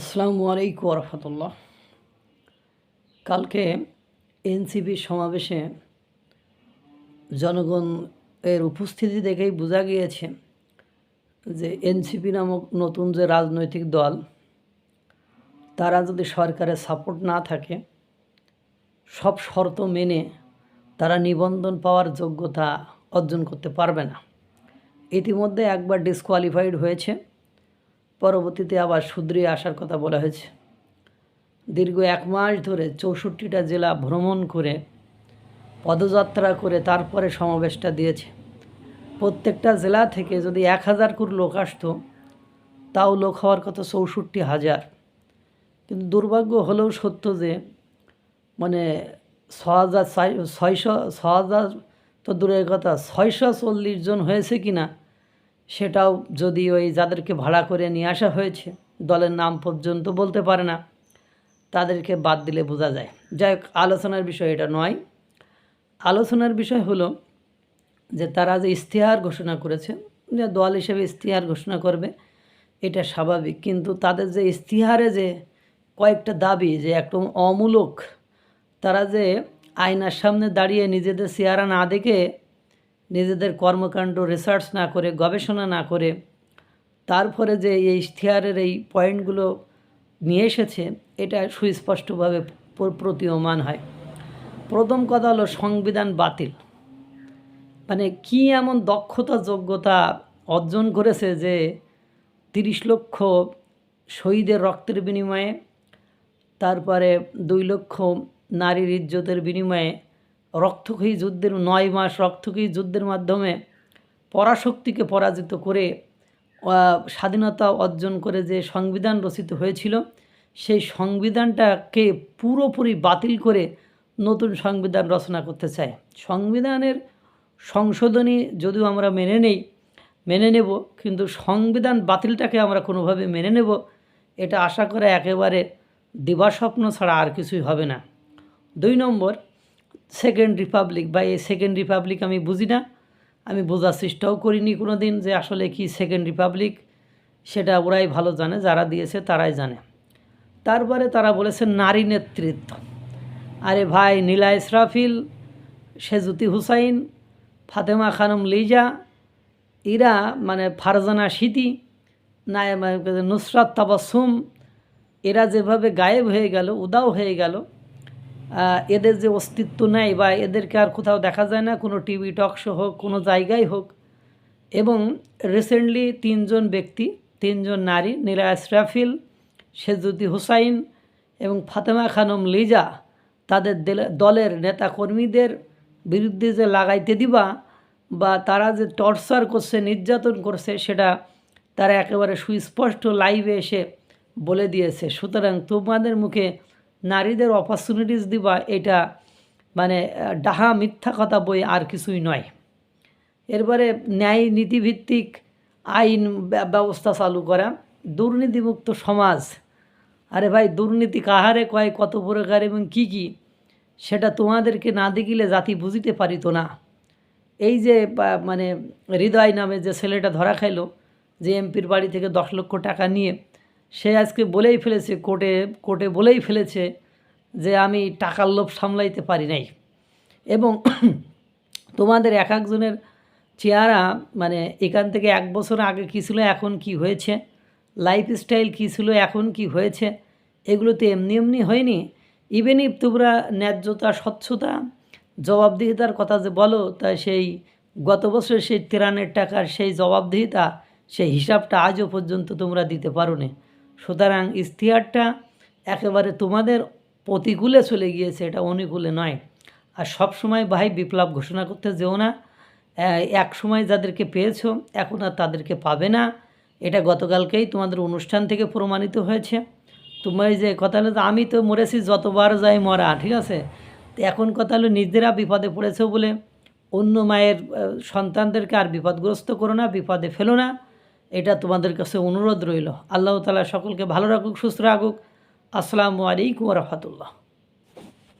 আসসালামু আলাইকুম রহমতুল্লাহ কালকে এনসিপির সমাবেশে জনগণ এর উপস্থিতি দেখেই বোঝা গিয়েছে যে এনসিপি নামক নতুন যে রাজনৈতিক দল, তারা যদি সরকারের সাপোর্ট না থাকে, সব শর্ত মেনে তারা নিবন্ধন পাওয়ার যোগ্যতা অর্জন করতে পারবে না। ইতিমধ্যে একবার ডিসকোয়ালিফাইড হয়েছে। পরবর্তীতে আবার শুধরিয়ে আসার কথা বলা হয়েছে। দীর্ঘ এক মাস ধরে চৌষট্টিটা জেলা ভ্রমণ করে, পদযাত্রা করে তারপরে সমাবেশটা দিয়েছে। প্রত্যেকটা জেলা থেকে যদি এক হাজার করে লোক আসতো, তাও লোক হওয়ার কথা চৌষট্টি হাজার। কিন্তু দুর্ভাগ্য হলেও সত্য যে মানে ছ হাজার ছয়শো ছ হাজার তো দূরের কথা, ছয়শো চল্লিশ জন হয়েছে কি না সেটাও যদি ওই যাদেরকে ভাড়া করে নিয়ে আসা হয়েছে, দলের নাম পর্যন্ত বলতে পারে না, তাদেরকে বাদ দিলে বোঝা যায়। যাই হোক, আলোচনার বিষয় এটা নয়। আলোচনার বিষয় হলো যে তারা যে ইশতেহার ঘোষণা করেছে, যে দল হিসেবে ইশতেহার ঘোষণা করবে, এটা স্বাভাবিক। কিন্তু তাদের যে ইশতেহারে যে কয়েকটা দাবি, যে একদম অমূলক, তারা যে আয়নার সামনে দাঁড়িয়ে নিজেদের চেহারা না দেখে নিজেদের কর্মকাণ্ড রিসার্চ না করে, গবেষণা না করে, তারপরে যে এই ইশতেহারের এই পয়েন্টগুলো নিয়ে এসেছে, এটা সুস্পষ্টভাবে প্রতীয়মান হয়। প্রথম কথা হলো সংবিধান বাতিল। মানে কি এমন দক্ষতা, যোগ্যতা অর্জন করেছে যে তিরিশ লক্ষ শহীদের রক্তের বিনিময়ে, তারপরে দুই লক্ষ নারীর ইজ্জতের বিনিময়ে রক্তক্ষয়ী যুদ্ধের নয় মাস রক্তক্ষয়ী যুদ্ধের মাধ্যমে পরাশক্তিকে পরাজিত করে স্বাধীনতা অর্জন করে যে সংবিধান রচিত হয়েছিল, সেই সংবিধানটাকে পুরোপুরি বাতিল করে নতুন সংবিধান রচনা করতে চায়। সংবিধানের সংশোধনী যদিও আমরা মেনে নেই, মেনে নেব, কিন্তু সংবিধান বাতিলটাকে আমরা কোনোভাবে মেনে নেব, এটা আশা করে একেবারে দিবাস্বপ্ন ছাড়া আর কিছুই হবে না। দুই নম্বর সেকেন্ড রিপাবলিক বা এই সেকেন্ড রিপাবলিক আমি বুঝি না। আমি বোঝার চেষ্টাও করিনি কোনো দিন যে আসলে কি সেকেন্ড রিপাবলিক সেটা ওরাই ভালো জানে, যারা দিয়েছে তারাই জানে। তারপরে তারা বলেছে নারী নেতৃত্ব। আরে ভাই, নীলা ইসরাফিল, সেজুতি হুসাইন, ফাতেমা খানম লিজা, এরা মানে ফারজানা সিটি না নুসরাত তাবাসুম এরা যেভাবে গায়েব হয়ে গেল, উদাও হয়ে গেল এদের যে অস্তিত্ব নেই বা এদেরকে আর কোথাও দেখা যায় না, কোনো টিভি টক শো হোক, কোনো জায়গায় হোক। এবং রিসেন্টলি তিনজন ব্যক্তি, তিনজন নারী, নীলা ইসরাফিল সেজুদ্দি হুসাইন এবং ফাতেমা খানম লিজা, তাদের দেলে- দলের নেতাকর্মীদের বিরুদ্ধে যে লাগাইতে দিবা বা তারা যে টর্চার করছে, নির্যাতন করছে, সেটা তারা একেবারে সুস্পষ্ট লাইভে এসে বলে দিয়েছে। সুতরাং তোমাদের মুখে নারীদের অপরচুনিটিস দিবা, এটা মানে ডাহা মিথ্যা কথা বই আর কিছুই নয়। এরপরে ন্যায় নীতিভিত্তিক আইন ব্যবস্থা চালু করা, দুর্নীতিমুক্ত সমাজ। আরে ভাই, দুর্নীতি কাহারে কয়, কত প্রকার এবং কি কি, সেটা তোমাদেরকে না দেখিলে জাতি বুঝিতে পারিত না। এই যে মানে হৃদয় নামে যে ছেলেটা ধরা খাইলো, যে এমপির বাড়ি থেকে দশ লক্ষ টাকা নিয়ে সে আজকে বলেই ফেলেছে, কোর্টে কোর্টে বলেই ফেলেছে যে আমি টাকার লোভ সামলাইতে পারি নাই। এবং তোমাদের এক একজনের চেহারা মানে এখান থেকে এক বছর আগে কী ছিল, এখন কি হয়েছে লাইফস্টাইল কী ছিল, এখন কি হয়েছে, এগুলো তো এমনি এমনি হয়নি। ইভেন ইফ তোমরা ন্যায্যতা, স্বচ্ছতা, জবাবদিহিতার কথা যে বলো, তা সেই গত বছর সেই তেরানের টাকার সেই জবাবদিহিতা, সেই হিসাবটা আজও পর্যন্ত তোমরা দিতে পারো না সুতরাং ইস্তিহারটা একেবারে তোমাদের প্রতিকূলে চলে গিয়েছে, এটা অনুকূলে নয়। আর সব সময় ভাই বিপ্লব ঘোষণা করতে যেও না। এক সময় যাদেরকে পেয়েছ, এখন আর তাদেরকে পাবে না। এটা গতকালকেই তোমাদের অনুষ্ঠান থেকে প্রমাণিত হয়েছে। তোমার যে কথা হলো আমি তো মরেছি, যতবার যাই মরা, ঠিক আছে? এখন কথা হলো, নিজেরা বিপদে পড়েছে বলে অন্য মায়ের সন্তানদেরকে আর বিপদগ্রস্ত করো না, বিপদে ফেলো না। এটা তোমাদের কাছে অনুরোধ রইল। আল্লাহ তালা সকলকে ভালো রাখুক, সুস্থ রাখুক। আসসালামু আলাইকুম রহমতুল্লাহ।